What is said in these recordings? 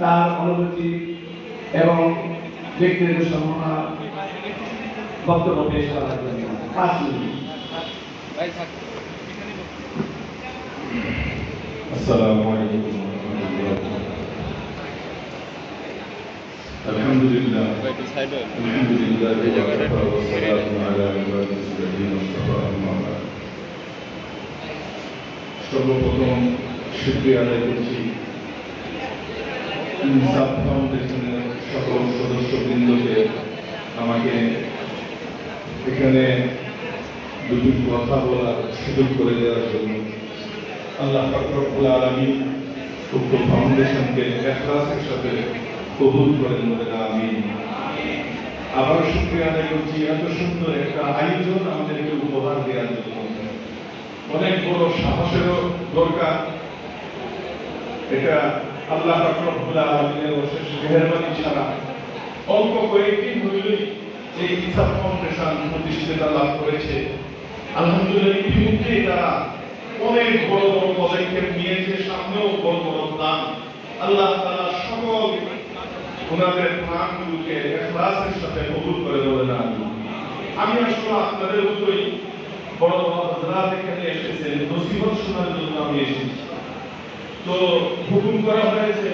তার অনুভূতি এবং ব্যক্তিগত সম্ভাবনা বক্তব্য পেশ করার জন্য পাঁচ মিনিট السلام عليكم ورحمة الله الحمد لله الحمد لله وكفى والسلام على عباده الذين اصطفى أما بعد সর্বপ্রথম শুক্রিয়া আদায় করছি সকল সদস্যবৃন্দকে আমাকে এখানে দুটি কথা বলার সুযোগ করে দেওয়ার জন্য আল্লাহ রব্বুল আলামিন উক্ত ফাউন্ডেশনকে এখলাসের সাথে কবুল করেন বলে আমি আবার শুক্রিয়া আদায় করছি। এত সুন্দর একটা আয়োজন আমাদেরকে উপহার দেওয়ার জন্য। অনেক বড় সাহসেরও দরকার। এটা আল্লাহ রব্বুল ছাড়া অল্প কয়েকদিন হইলেই এই ইনসাফ ফাউন্ডেশন প্রতিষ্ঠিতা লাভ করেছে। আলহামদুলিল্লাহ তারা অনেক বড় বড় পদক্ষেপ নিয়েছে, সামনেও বড় বড় দান আল্লাহ তাআলা সকল ওনাদের প্রাণগুলোকে এখলাসের সাথে কবুল করে বলেন আমি আসলে আপনাদের মতোই বড় বড় এখানে এসেছেন, নসিহত শোনার জন্য আমি এসেছি। তো হুকুম করা হয়েছে।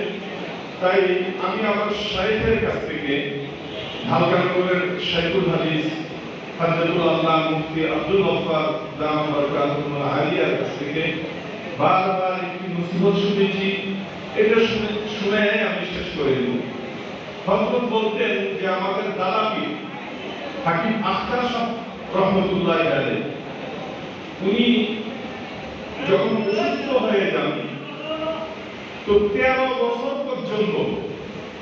তাই আমি আমার শাইখের কাছ থেকে ঢালকানগরের শাইখুল হাদিস, হাজরতুল আল্লাহ মুফতি আব্দুল গফফার দাম বরকাতুল আলিয়ার কাছ থেকে বারবার একটি নসিহত শুনেছি। এটা শুনে শুনে আমি শেষ করে দেব। হযরত বলতেন যে আমাদের দাদাপি হাকিম আখতার সাহেব রহমতুল্লাহ আলাইহি। উনি যখন অসুস্থ হয়ে যান তো তেরো বছর পর্যন্ত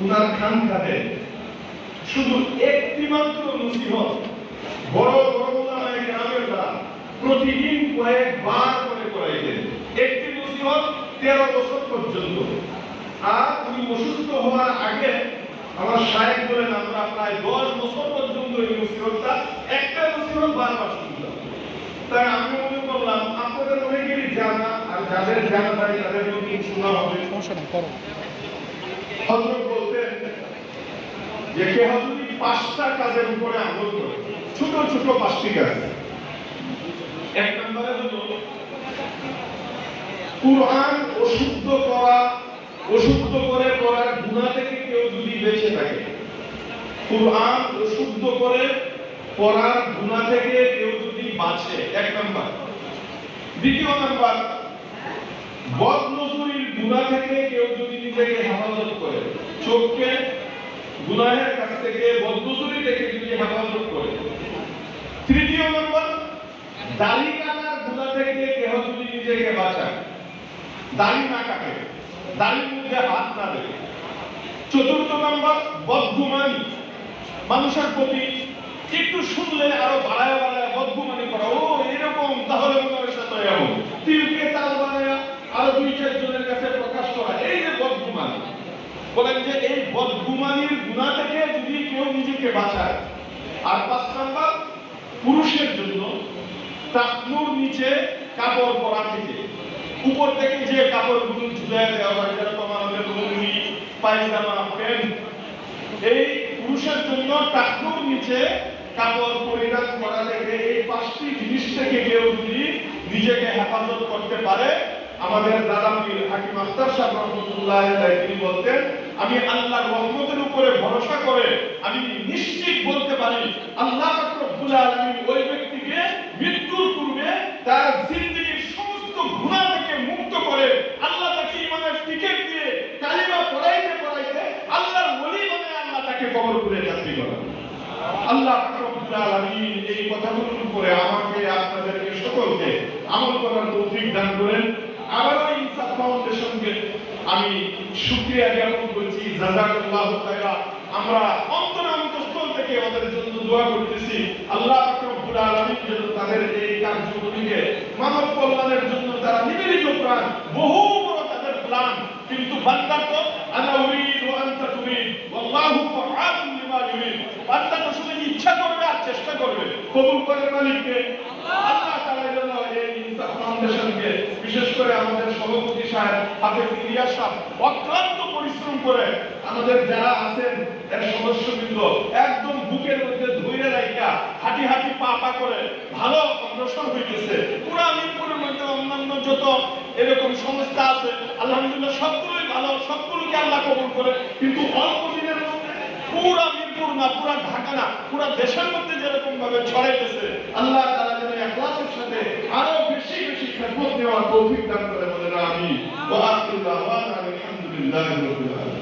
উনার খান খাতে শুধু একটি মাত্র নসিহত বড় বড় উলামায়ে গ্রামের প্রতিদিন কয়েকবার করে করাইতেন একটি নসিহত তেরো বছর পর্যন্ত। আর উনি অসুস্থ হওয়ার আগে আমার সাহেব বলেন, আমরা প্রায় দশ বছর পর্যন্ত এই নসিহতটা, একটা নসিহত বারবার শুনতাম। তাই আমি মনে করলাম আপনাদের অনেকেরই জানা আর যাদের তাদের নতুন শোনা হবে। হজরত বলতেন যে কেহ যদি পাঁচটা কাজের উপরে আমল করে ছোট ছোট পাঁচটি কাজ। এক নম্বরে হলো কুরআন অশুদ্ধ করা অশুদ্ধ করে পড়ার গুণা থেকে কেউ যদি বেঁচে থাকে কুরআন অশুদ্ধ করে পড়ার গুণা থেকে কেউ যদি বাঁচে এক নম্বর। দ্বিতীয় নম্বর বদ নজরির গুণা থেকে কেউ যদি নিজেকে হেফাজত করে, চোখকে গুনাহের কাছ থেকে বদ নজরি থেকে যদি হেফাজত করে। তৃতীয় নম্বর, দাড়ি কাটার গুণা থেকে কেউ যদি নিজেকে বাঁচায়, দাড়ি না কাটে, দাড়ির মধ্যে হাত না দেবে চতুর্থ নম্বর, বদগুমানি। মানুষের প্রতি একটু শুনলে আরও বাড়ায় বাড়ায় বদগুমানি করা, ও, এরকম, তাহলে মনে হয় এমন। তিলকে তাল আরও দুই চারজনের কাছে প্রকাশ করা এই যে বদগুমানি। বলেন যে এই বদগুমানির গুণা থেকে যদি কেউ নিজেকে বাঁচায়, আর পাঁচ নাম্বার, পুরুষের জন্য টাকনুর নিচে কাপড় পরা থেকে। উপর থেকে যে কাপড়গুলো ঝুলাই দেওয়া হয়, যেরকম আমাদের লুঙ্গি পায়জামা, প্যান্ট, এই পুরুষের জন্য টাকনুর নিচে কাপড় পরিধান করা থেকে এই পাঁচটি জিনিস থেকে কেউ যদি নিজেকে হেফাজত করতে পারে আমাদের দাদা পীর হাকিম আখতার সাহেব রহমতুল্লাহ আলাইহি তিনি বলতেন, আমি আল্লাহর রহমতের উপরে ভরসা করে আমি নিশ্চিত বলতে পারি, আল্লাহ রব্বুল আলামিন ওই ব্যক্তিকে মৃত্যুর পূর্বে তার জিন্দেগীর সমস্ত গুনাহ থেকে মুক্ত করে, আল্লাহ তাকে ইমানের টিকেট দিয়ে কালিমা পড়াইতে পড়াইতে আল্লাহর ওলি বানায় আল্লাহ তাকে কবর করে যাত্রী করান আল্লাহ রব্বুল আলামিন এই কথাগুলোর উপরে আমাকে আপনাদেরকে সকলকে আমল করার তৌফিক দান করেন। আবারও ইনসাফ ফাউন্ডেশনকে আমি শুকরিয়া জ্ঞাপন করছি জাযাকাল্লাহ খায়রা আমরা অন্তর অন্তঃস্থল থেকে ওদের জন্য দোয়া করতেছি। আল্লাহ রব্বুল আলামিন যেন তাদের এই কার্যগুলিকে মানব কল্যাণের জন্য তারা নিবেদিত প্রাণ, বহু বড় তাদের প্ল্যান কিন্তু বান্দা তো আনা উরিদ ওয়া আনতা তুরিদ, ওয়াল্লাহু ফাআলুন লিমা বান্দা তো শুধু ইচ্ছা করবে আর চেষ্টা করবে। কবুল করার মালিককে। আল্লাহ তাআলা যেন এই ইনসাফ ফাউন্ডেশনকে বিশেষ করে আমাদের সভাপতি অক্লান্ত পরিশ্রম করে আমাদের যারা আছেন, এর একদম বুকের মধ্যে হাঁটি হাঁটি পা পা করে ভালো অগ্রসর হইতেছে। পুরা মিরপুরের মধ্যে অন্যান্য যত এরকম সংস্থা আছে, আলহামদুলিল্লাহ সবগুলোই ভালো, সবগুলোকে আল্লাহ কবুল করে। কিন্তু অল্প দিনের মধ্যে পুরা মিরপুর না, পুরা ঢাকা না, পুরা দেশের মধ্যে যেরকম ভাবে ছড়াইতেছে, আল্লাহ তারা যেন সাথে আরও বেশি বেশি খেদমত নেওয়ার তৌফিক দান করে বলেন আমি ওয়া আখিরু রাব্বিল আলামিন।